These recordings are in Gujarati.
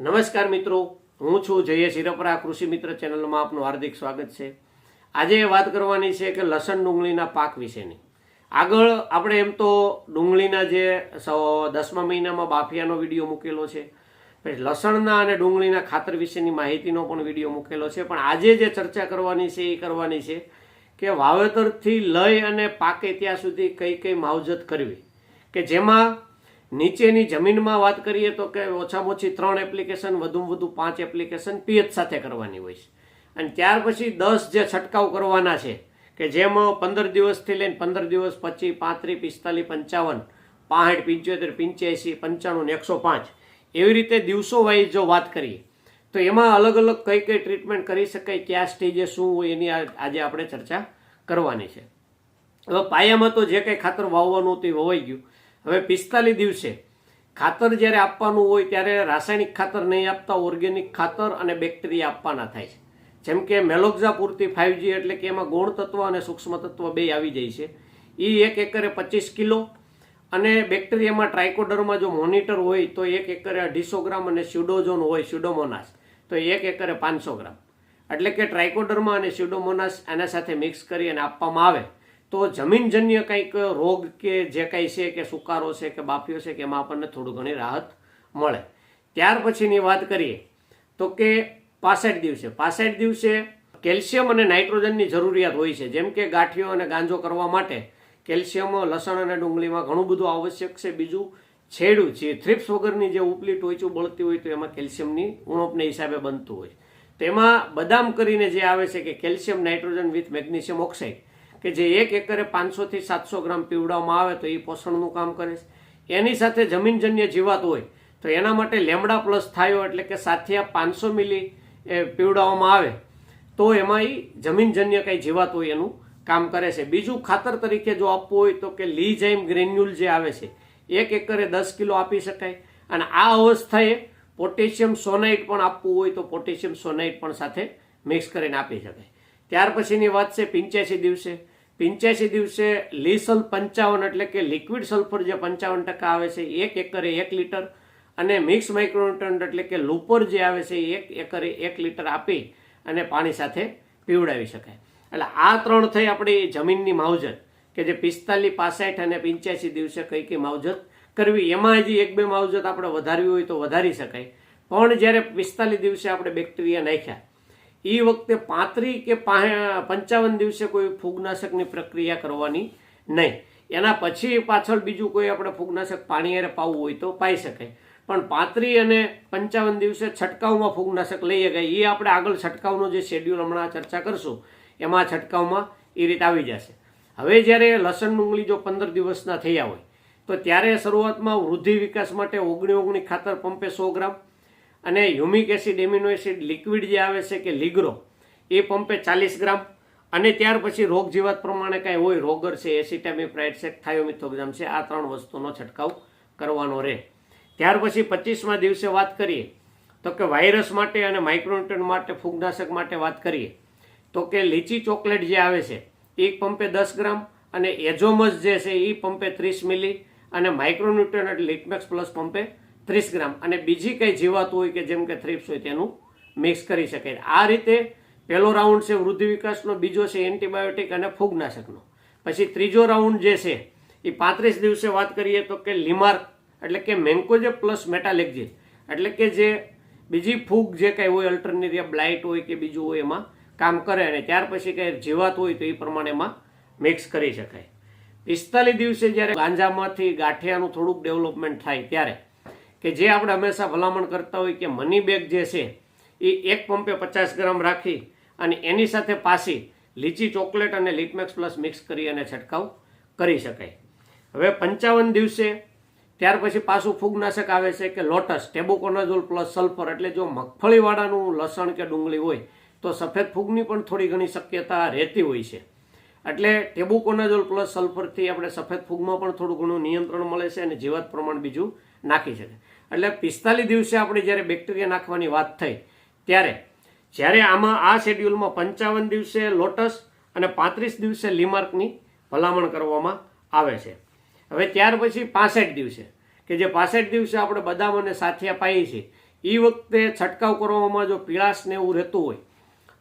નમસ્કાર મિત્રો, હું છું જયેશ હિરપરા, કૃષિ મિત્ર ચેનલમાં આપનું હાર્દિક સ્વાગત છે. આજે વાત કરવાની છે કે લસણ ડુંગળીના પાક વિશેની. આગળ આપણે એમ તો ડુંગળીના જે દસમા મહિનામાં બાફિયાનો વીડિયો મૂકેલો છે, પછી લસણના અને ડુંગળીના ખાતર વિશેની માહિતીનો પણ વીડિયો મૂકેલો છે, પણ આજે જે ચર્ચા કરવાની છે એ કરવાની છે કે વાવેતરથી લઈ અને પાકે ત્યાં સુધી કઈ કઈ માવજત કરવી. કે જેમાં નીચેની જમીનમાં વાત કરીએ તો કે ઓછામાં ઓછી ત્રણ એપ્લિકેશન, વધુમાં વધુ પાંચ એપ્લિકેશન પીએચ સાથે કરવાની હોય છે. અને ત્યાર પછી દસ જે છંટકાવ કરવાના છે, કે જેમાં પંદર દિવસથી લઈને પંદર દિવસ પછી પાંત્રીસ, પિસ્તાલીસ, પંચાવન પાંઠ પંચોતેર, પંચ્યાસી, પંચાણું ને એકસો પાંચ, એવી રીતે દિવસો વાઇઝ જો વાત કરીએ, તો એમાં અલગ અલગ કઈ કઈ ટ્રીટમેન્ટ કરી શકાય, કયા સ્ટેજે શું હોય એની આજે આપણે ચર્ચા કરવાની છે. હવે પાયામાં તો જે કંઈ ખાતર વાવવાનું હતું એ વવાઈ ગયું. હવે પિસ્તાલીસ દિવસે ખાતર જ્યારે આપવાનું હોય ત્યારે રાસાયણિક ખાતર નહીં આપતા ઓર્ગેનિક ખાતર અને બેક્ટેરિયા આપવાના થાય છે. જેમ કે મેલોક્ઝા પૂરતી ફાઇવજી એટલે કે એમાં ગુણ તત્વ અને સૂક્ષ્મ તત્વ બે આવી જાય છે. એ એક એકરે પચીસ કિલો અને બેક્ટેરિયામાં ટ્રાઇકોડરમાં જો મોનિટર હોય તો એક એકરે અઢીસો ગ્રામ અને સ્યુડોઝોન હોય સ્યુડોમોનાસ તો એક એકરે પાંચસો ગ્રામ. એટલે કે ટ્રાયકોડરમાં અને સ્યુડોમોનાસ આના સાથે મિક્સ કરી અને આપવામાં આવે. તો જમીનજન્ય કંઈક રોગ કે જે કાંઈ છે કે સુકારો છે કે બાફીઓ છે કે એમાં આપણને થોડું ઘણી રાહત મળે. ત્યાર પછીની વાત કરીએ તો કે પાસઠ દિવસે. પાસઠ દિવસે કેલ્શિયમ અને નાઇટ્રોજનની જરૂરિયાત હોય છે. જેમ કે ગાંઠિયો અને ગાંજો કરવા માટે કેલ્શિયમ, લસણ અને ડુંગળીમાં ઘણું બધું આવશ્યક છે. બીજું છેડું છે. થ્રિપ્સ વગરની જે ઉપલી ટોચું બળતી હોય તો એમાં કેલ્શિયમની ઉણપને હિસાબે બનતું હોય. તેમાં બદામ કરીને જે આવે છે કે calcium, nitrogen with magnesium oxide કે જે એક એકરે પાંચસોથી સાતસો ગ્રામ પીવડાવવામાં આવે તો એ પોષણનું કામ કરે છે. એની સાથે જમીનજન્ય જીવાત હોય તો એના માટે લેમડા પ્લસ થાયો એટલે કે સાથિયા પાંચસો મિલી એ પીવડાવવામાં આવે તો એમાં એ જમીનજન્ય કંઈ જીવાત હોય એનું કામ કરે છે. બીજું ખાતર તરીકે જો આપવું હોય તો કે લીઝાઇમ ગ્રેન્યુલ જે આવે છે, એક એકરે દસ કિલો આપી શકાય. અને આ અવસ્થાએ પોટેશિયમ સોનાઇટ પણ આપવું હોય તો પોટેશિયમ સોનાઇટ પણ સાથે મિક્સ કરીને આપી શકાય. ત્યાર પછીની વાત છે પિંચ્યાસી દિવસે. પિંચ્યાસી દિવસે લીસલ પંચાવન એટલે કે લિક્વિડ સલ્ફર જે પંચાવન ટકા આવે છે, એક એકરે એક લીટર અને મિક્સ માઇક્રોન્યુટ્રન્ટ એટલે કે લુપર જે આવે છે, એક એકરે એક લીટર આપી અને પાણી સાથે પીવડાવી શકાય. એટલે આ ત્રણ થઈ આપણી જમીનની માવજત, કે જે પિસ્તાલીસ, પાસઠ અને પંચ્યાસી દિવસે કઈ કઈ માવજત કરવી, એમાં હજી એક બે માવજત આપણે વધારવી હોય તો વધારી શકાય. પણ જ્યારે પિસ્તાલીસ દિવસે આપણે બેક્ટેરિયા નાખ્યા એ વખતે પાંત્રી કે પંચાવન દિવસે કોઈ ફૂગનાશકની પ્રક્રિયા કરવાની નહીં. એના પછી પાછળ બીજું કોઈ આપણે ફૂગનાશક પાણી અરે પાવું હોય તો પાઈ શકાય. પણ પાંત્રી અને પંચાવન દિવસે છંટકાવમાં ફૂગનાશક લઈ શકાય એ આપણે આગળ છંટકાવનો જે શેડ્યુલ હમણાં ચર્ચા કરશું, એમાં છંટકાવમાં એ રીતે આવી જશે. હવે જ્યારે લસણ ડુંગળી જો પંદર દિવસના થયા હોય, તો ત્યારે શરૂઆતમાં વૃદ્ધિ વિકાસ માટે ઓગણી ઓગણી ખાતર પંપે સો ગ્રામ અને humic acid, amino acid, liquid જે આવે છે કે લીગ્રો, એ પંપે ચાલીસ ગ્રામ. અને ત્યાર પછી રોગ જીવાત પ્રમાણે કાંઈ હોય, રોગર છે, એસિટામિપ્રાઇડ છે થાયોમિથોગ્રામ છે, આ ત્રણ વસ્તુનો છંટકાવ કરવાનો રહે. ત્યાર પછી પચીસમા દિવસે વાત કરીએ તો કે વાયરસ માટે અને માઇક્રોન્યુટ્રન માટે, ફૂગનાશક માટે વાત કરીએ તો કે લીચી ચોકલેટ જે આવે છે એક પંપે દસ ગ્રામ અને એઝોમસ જે છે, એ પંપે ત્રીસ મિલી અને માઇક્રોન્યુટ્રન એટલે લિટમેક્સ પ્લસ પંપે ત્રીસ ગ્રામ. અને બીજી કંઈ જીવાતું હોય કે જેમ કે થ્રીપ્સ હોય તેનું મિક્સ કરી શકાય આ રીતે પહેલો રાઉન્ડ છે વૃદ્ધિ વિકાસનો, બીજો છે એન્ટીબાયોટિક અને ફૂગનાશકનો. પછી ત્રીજો રાઉન્ડ જે છે એ પાંત્રીસ દિવસે વાત કરીએ તો કે લીમાર્ક એટલે કે મેન્કોજે પ્લસ મેટાલેક્ઝિન એટલે કે જે બીજી ફૂગ જે કાંઈ હોય અલ્ટરનેટિયા બ્લાઇટ હોય કે બીજું હોય એમાં કામ કરે અને ત્યાર પછી કંઈ જીવાત હોય તો એ પ્રમાણે એમાં મિક્સ કરી શકાય. પિસ્તાલીસ દિવસે જ્યારે ગાંજામાંથી ગાંઠિયાનું થોડુંક ડેવલપમેન્ટ થાય ત્યારે કે જે આપણે હંમેશા ભલામણ કરતા હોય કે મની બેગ જે છે, એ એક પંપે પચાસ ગ્રામ રાખી અને એની સાથે પાસી લીચી ચોકલેટ અને લિટમેક્સ પ્લસ મિક્સ કરી અને છંટકાવ કરી શકાય. હવે પંચાવન દિવસે ત્યાર પછી પાછું ફૂગનાશક આવે છે કે લોટસ, ટેબુકોનાઝોલ પ્લસ સલ્ફર, એટલે જો મગફળીવાળાનું લસણ કે ડુંગળી હોય, તો સફેદ ફૂગની પણ થોડી ઘણી શક્યતા રહેતી હોય છે. એટલે ટેબુકોનાઝોલ પ્લસ સલ્ફરથી આપણે સફેદ ફૂગમાં પણ થોડું ઘણું નિયંત્રણ મળે છે અને જીવાત પ્રમાણ બીજું નાખી શકે. એટલે પિસ્તાલીસ દિવસે આપણે જ્યારે બેક્ટેરિયા નાખવાની વાત થઈ, ત્યારે જ્યારે આમાં આ શેડ્યુલમાં પંચાવન દિવસે લોટસ અને પાંત્રીસ દિવસે લીમાર્કની ભલામણ કરવામાં આવે છે. હવે ત્યાર પછી પાસઠ દિવસે, કે જે પાસઠ દિવસે આપણે બદામ અને સાથિયા પાઈએ છીએ એ વખતે છંટકાવ કરવામાં જો પીળાશ ને એવું રહેતું હોય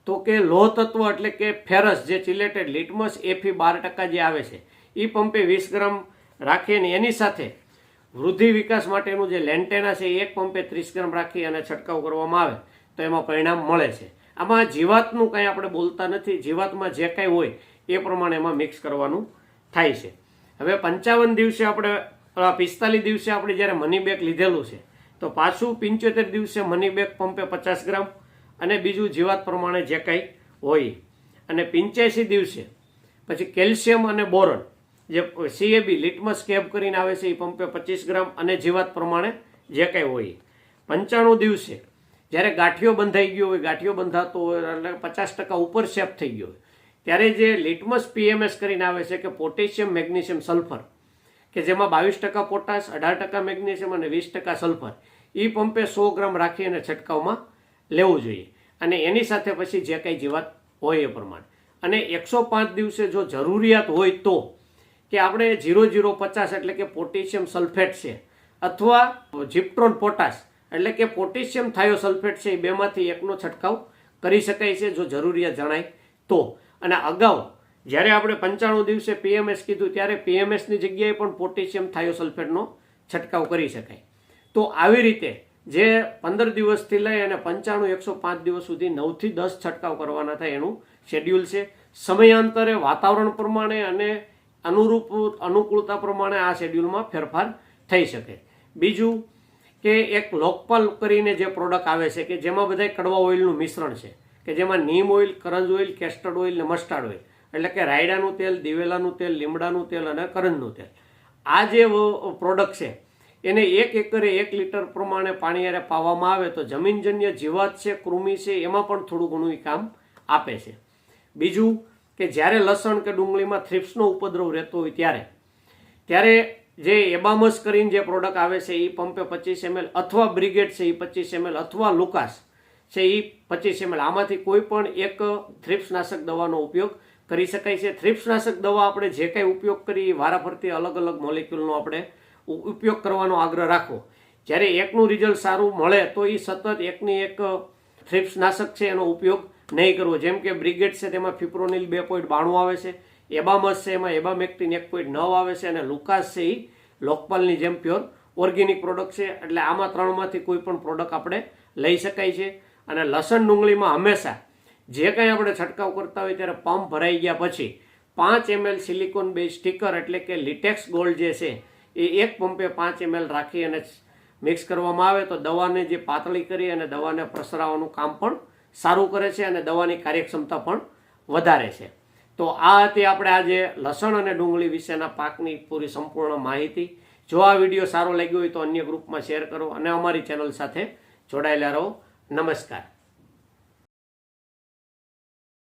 તો કે લોહ તત્વ એટલે કે ફેરસ જે ચિલેટેડ લિટમસ એફી બાર ટકા જે આવે છે એ પંપે વીસ ગ્રામ રાખીને એની સાથે વૃદ્ધિ વિકાસ માટેનું જે લેન્ટેના છે એક પંપે ત્રીસ ગ્રામ રાખી અને છંટકાવ કરવામાં આવે, તો એમાં પરિણામ મળે છે. આમાં જીવાતનું કંઈ આપણે બોલતા નથી, જીવાતમાં જે કાંઈ હોય, એ પ્રમાણે એમાં મિક્સ કરવાનું થાય છે. હવે પંચાવન દિવસે આપણે પિસ્તાલીસ દિવસે આપણે જ્યારે મની બેગ લીધેલું છે, તો પાછું પંચોતેર દિવસે મની બેગ પંપે પચાસ ગ્રામ અને બીજું જીવાત પ્રમાણે જે કાંઈ હોય. અને પિંચ્યાસી દિવસે પછી કેલ્શિયમ અને બોરન, જે સીએબી લિટમસ કેબ કરીને આવે છે, એ પંપે પચીસ ગ્રામ અને જીવાત પ્રમાણે જે કાંઈ હોય. પંચાણું દિવસે જ્યારે ગાંઠિયો બંધાઈ ગયો હોય, ગાંઠિયો બંધાતો હોય, એટલે પચાસ ટકા ઉપર શેપ થઈ ગયો હોય, ત્યારે જે લિટમસ પીએમએસ કરીને આવે છે કે પોટેશિયમ, મેગ્નેશિયમ, સલ્ફર, કે જેમાં બાવીસ ટકા પોટાશ, અઢાર ટકા મેગ્નેશિયમ અને વીસ ટકા સલ્ફર એ પંપે સો ગ્રામ રાખી અને છંટકાવમાં લેવું જોઈએ. અને એની સાથે પછી જે કાંઈ જીવાત હોય એ પ્રમાણે. અને એકસો પાંચ દિવસે જો જરૂરિયાત હોય તો કે આપણે જીરો જીરો પચાસ એટલે કે પોટેશિયમ સલ્ફેટ છે, અથવા જીપ્ટ્રોન પોટાશ એટલે કે પોટેશિયમ થાયોસલ્ફેટ છે, એ બેમાંથી એકનો છંટકાવ કરી શકાય છે જો જરૂરિયાત જણાય તો. અને અગાઉ જ્યારે આપણે પંચાણું દિવસે પીએમએસ કીધું, ત્યારે પીએમએસની જગ્યાએ પણ પોટેશિયમ થાયોસલ્ફેટનો છંટકાવ કરી શકાય. તો આવી રીતે જે પંદર દિવસથી લઈ અને પંચાણું એકસો પાંચ દિવસ સુધી નવથી દસ છંટકાવ કરવાના થાય એનું શેડ્યુલ છે. સમયાંતરે વાતાવરણ પ્રમાણે અને અનુરૂપ અનુકૂળતા પ્રમાણે આ શેડ્યુલમાં ફેરફાર થઈ શકે. બીજું કે એક લોકપાલ કરીને જે પ્રોડક્ટ આવે છે કે જેમાં બધા કડવા ઓઇલનું મિશ્રણ છે, કે જેમાં neem oil karanj oil castor oil ને મસ્ટાર્ડ ઓઇલ એટલે કે રાયડાનું તેલ, દિવેલાનું તેલ, લીમડાનું તેલ અને કરંજનું તેલ. આ જે પ્રોડક્ટ છે એને એક એકરે એક લીટર પ્રમાણે પાણી અરે પાવામાં આવે તો જમીનજન્ય જીવાત છે, કૃમિ છે, એમાં પણ થોડું ઘણું એ કામ આપે છે. બીજું કે જ્યારે લસણ કે ડુંગળીમાં થ્રિપ્સનો ઉપદ્રવ રહેતો હોય ત્યારે ત્યારે જે એબામસ કરીને જે પ્રોડક્ટ આવે છે એ પંપે પચીસ એમએલ અથવા બ્રિગેડ છે એ પચીસ એમએલ અથવા લુકાસ છે એ પચીસ એમએલ. આમાંથી કોઈ પણ એક થ્રિપ્સનાશક દવાનો ઉપયોગ કરી શકાય છે. થ્રિપ્સનાશક દવા આપણે જે કાંઈ ઉપયોગ કરીએ એ વારાફરતી અલગ અલગ મોલિક્યુલનો આપણે ઉપયોગ કરવાનો આગ્રહ રાખવો જ્યારે એકનું રિઝલ્ટ સારું મળે, તો એ સતત એકની એક થ્રિપ્સ નાશક છે, એનો ઉપયોગ નહીં કરવો. જેમ કે બ્રિગેડ છે, તેમાં ફિપ્રોનિલ બે પોઈન્ટ બાણું આવે છે, એબામસ છે, એમાં એબામેક્ટિન એક પોઈન્ટ નવ આવે છે, અને લુકાસ છે એ લોકપાલની જેમ પ્યોર ઓર્ગેનિક પ્રોડક્ટ છે. એટલે આમાં ત્રણમાંથી કોઈ પણ પ્રોડક્ટ આપણે લઈ શકાય છે. અને લસણ ડુંગળીમાં હંમેશા જે કંઈ આપણે છંટકાવ કરતા હોય ત્યારે પંપ ભરાઈ ગયા પછી પાંચ એમએલ સિલિકોન બેઝ સ્ટીકર એટલે કે લિટેક્સ ગોલ્ડ જે છે એ એક પંપે પાંચ એમએલ રાખી અને મિક્સ કરવામાં આવે તો દવાને જે પાતળી કરી અને દવાને પ્રસરાવવાનું કામ પણ સારું કરે છે અને દવાની કાર્યક્ષમતા પણ વધારે છે. તો આ હતી આપણે આજે લસણ અને ડુંગળી વિશેના પાકની પૂરી સંપૂર્ણ માહિતી. જો આ વીડિયો સારો લાગ્યો હોય તો અન્ય ગ્રુપમાં શેર કરો અને અમારી ચેનલ સાથે જોડાયેલા રહો. નમસ્કાર.